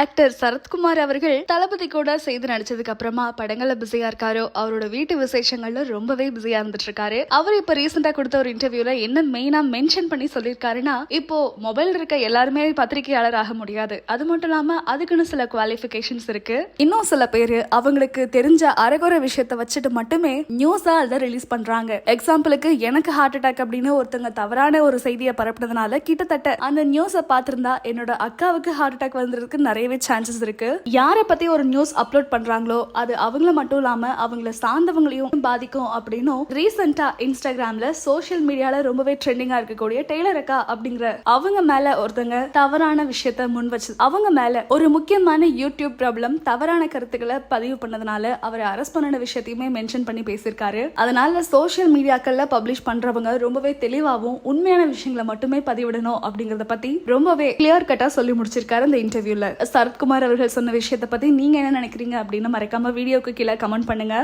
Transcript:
Actor Sarathkumar அவர்கள் தளபதி கூட செய்து நடிச்சதுக்கு அப்புறமா படங்கள்ல பிஸியா இருக்காரோ அவரோட வீட்டு விசேஷங்கள்ல ரொம்பவே பிஸியா இருந்துட்டு இருக்காரு. அவர் இப்ப ரீசெண்டா கொடுத்த ஒரு இன்டர்வியூல என்ன மெயினா மென்ஷன் பண்ணி சொல்லியிருக்காருன்னா இப்போ மொபைல் இருக்க எல்லாருமே பத்திரிகையாளர் ஆக முடியாது. அது மட்டும் இல்லாம அதுக்குன்னு சில குவாலிஃபிகேஷன்ஸ் இருக்கு. இன்னும் சில பேரு அவங்களுக்கு தெரிஞ்ச அரைகுறை விஷயத்த வச்சுட்டு மட்டுமே நியூஸா அதை ரிலீஸ் பண்றாங்க. எக்ஸாம்பிளுக்கு எனக்கு ஹார்ட் அட்டாக் அப்படின்னு ஒருத்தங்க தவறான ஒரு செய்தியை பரப்புனதுனால கிட்டத்தட்ட அந்த நியூஸை பார்த்திருந்தா என்னோட அக்காவுக்கு ஹார்ட் அட்டாக் வந்திருக்கு நிறையவே சான்சஸ் இருக்கு. யாரை பத்தி ஒரு நியூஸ் அப்லோட் பண்றாங்களோ அது அவங்கள மட்டும் இல்லாம அவங்கள சார்ந்தவங்களையும் பாதிக்கும் அப்படின்னும் ரீசெண்டா இன்ஸ்டாகிராம்ல சோஷியல் மீடியால ரொம்பவே ட்ரெண்டிங்கா இருக்கக்கூடிய டெய்லர் அக்கா அப்படிங்கிற அவங்க மேல ஒருத்தங்க தவறான விஷயத்த முன் வச்சு அவங்க மேல ஒரு முக்கியமான யூடியூப் ப்ராப்ளம் தவறான கருத்துக்களை பதிவு பண்ணதுனால அவரை அரெஸ்ட் பண்ணின விஷயத்தையுமே மென்ஷன் பண்ணி பேசியிருக்காரு. அதனால சோஷியல் மீடியாக்கள்ல பப்ளிஷ் பண்றவங்க ரொம்பவே தெளிவாகவும் உண்மையான விஷயங்களை மட்டுமே பதிவிடணும் அப்படிங்கறத பத்தி ரொம்பவே கிளியர் கட்டா சொல்லி முடிச்சிருக்காரு இந்த இன்டர்வியூல சரத்குமார் அவர்கள் சொன்ன விஷயத்தை பத்தி நீங்க என்ன நினைக்கிறீங்க அப்படின்னு மறக்காமல் வீடியோக்கு கீழே கமெண்ட் பண்ணுங்க.